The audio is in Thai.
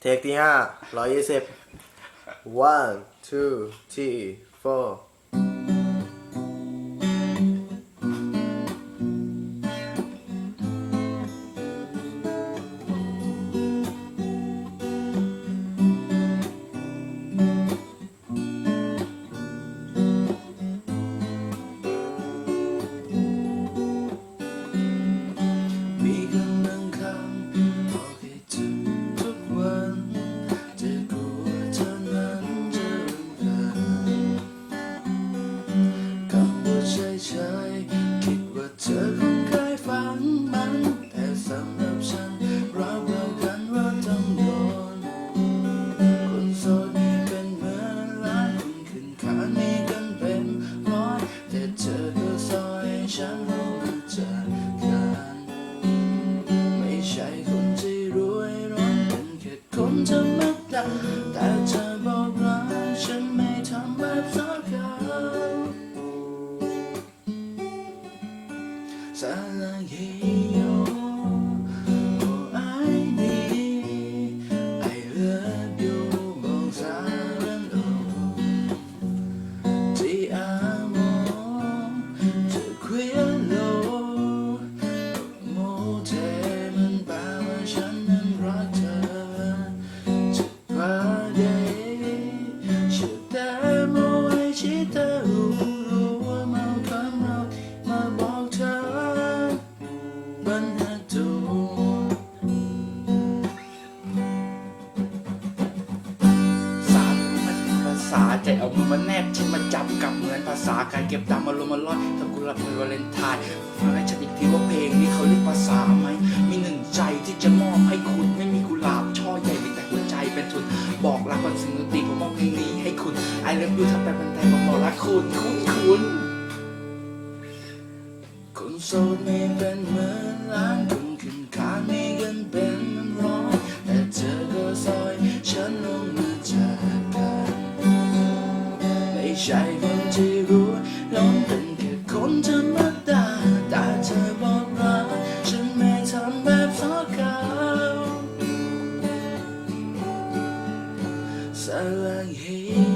เทคที่ห้าร้อยยี่สิบ one two three four แต่เธอบอกรักฉันไม่ทำแบบสักครั้ง ษาใจเอามือมาแนบชิดมาจับกับเหมือนภาษาการเก็บดำมาลมมาลอยถ้ากูรับเวาเลนไทน์ฟังให้ฉันอีกทีว่าเพลงนี้เขาเรียกภาษาไหมมีหนึ่งใจที่จะมอบให้คุณไม่มีกุหลาบช่อใหญ่มีแต่หัวใจเป็นทุนบอกรักก่อนสิ่งดนตรีผมมอบเพลงนี้ให้คุณ I love you ถ้าแปลเป็นไทยผมบอกรักคุณคุณคุณคนโสดไม่เป็นเหมือนาวสลังเฮโย